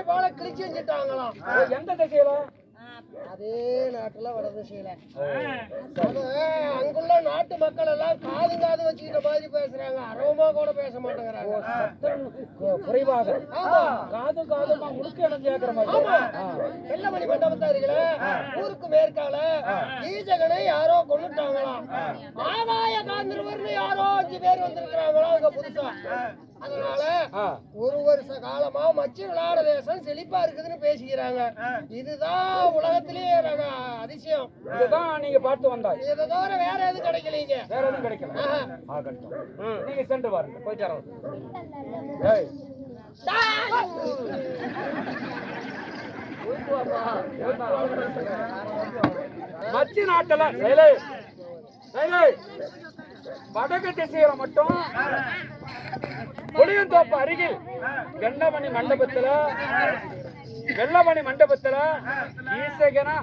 மலை போல கிழிச்சு வச்சுட்டாங்களாம். எந்த திசையில? அதே நாட்டுல வட திசையில. அங்குள்ள நாட்டு மக்கள் எல்லாம் காது காது வச்சுக்கிட்ட மாதிரி பேசுறாங்க. அரவமா கூட பேச மாட்டேங்கிறாங்க. குறைவாக. காது காதுமா முழுக்க இடம் கேட்கிற மாதிரி. வெள்ளமணி மண்டபத்தாரிகளே ஊருக்கு மேற்கால ஈஜகனை யாரோ கொண்டுட்டாங்களாம் ஆகாய காந்திரவர்னு யாரோ அஞ்சு பேர் வந்திருக்கிறாங்களாம் அங்க புதுசா. அதனால. ஒரு காலமா மச்சி விளையாட தேசம் செழிப்பா இருக்குதுன்னு பேசிக்கிறாங்க. இதுதான் உலகத்திலேயே ரக அதிசயம். இதுதான் நீங்க பார்த்து வந்தாய். இதை தவிர வேற எதுவும் கிடைக்கலீங்க. வேற எதுவும் கிடைக்கல. நீங்க சென்று வாருங்க போயிட்டு வரோம். ஏய், மச்சி நாட்டுல வடக்கு திசையில மட்டும் புளியந்தோப்பு அருகில் வெள்ளமணி மண்டபத்துல வெள்ளமணி மண்டபத்துல ஈசகனா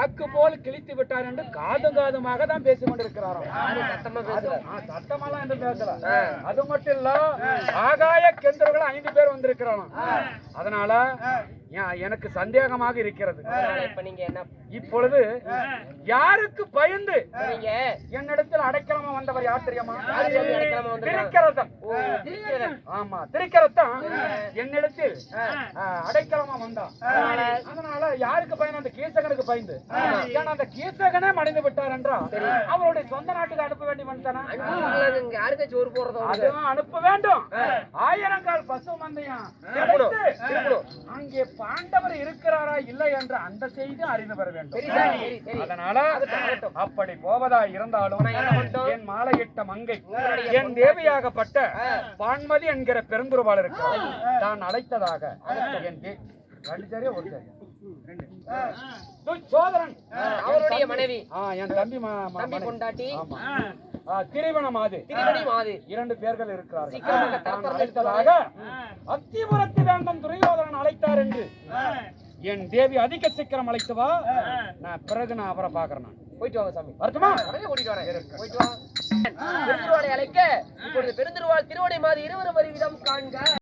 ஆக்கு போல் கிழித்து விட்டார் என்று காதும் காதுமாக தான் பேசிக் கொண்டிருக்கிறாராம் சத்தமெல்லாம் என்று பேசல. அது மட்டும் இல்ல ஆகாய கெந்தர்கள் ஐந்து பேர் வந்திருக்கிறாராம். அதனால எனக்கு சந்தேகமாக இருக்கிறது. இப்பொழுது யாருக்கு பயந்து என்னிடத்தில் அடைக்கலமா வந்தவர் யார் தெரியுமா? திரிக்கரதன். ஆமா திரிக்கரத்தன் என்னிடத்தில் அடைக்கலமா வந்தான். அதனால யாருக்கு பயந்து? அந்த கீசகனுக்கு பயந்து. ஏன்னா அந்த கீசகனே மடிந்து விட்டார் என்றால் அவருடைய சொந்த நாட்டுக்கு அனுப்ப வேண்டி வந்துட்டானா? இங்க யாருக்கு சோறு போடுறதோ? அனுப்ப வேண்டும். ஆயிரங்கால் பசு அங்கே பாண்டவர் இருக்கிறாரா இல்லை என்ற அந்த செய்தி அறிந்து வர வேண்டும். அதனால அப்படி போவதா இருந்தாலும் என் மாலையிட்ட மங்கை என் தேவியாகப்பட்ட பான்மதி என்கிற பெருந்துருவாள் இருக்கிறார் நான் அழைத்ததாக என் தே- ரெண்டு சரியா ஒரு சரியா சோதரன். அவருடைய மனைவி. என் தம்பி தம்பி மனைவி. திரிவனமாது திருமணி மாது இரண்டு பேர்கள் இருக்கிறார்கள். அழைத்ததாக அத்திபுரத்து வேண்டம் துரியோதனன் அழைத்தார் என்று. என் தேவி அதிக சீக்கிரம் அழைத்து வா. நான் பிறகு நான் அவரை பாக்குறேன் நான். போயிட்டு வாங்க சாமி. வரட்டுமா? கூட்டிட்டு வரேன் போயிட்டு வா. அழைக்க இப்பொழுது பெருந்திருவாள் திருவடை மாது இருவரும் வருவிதம் காண்க.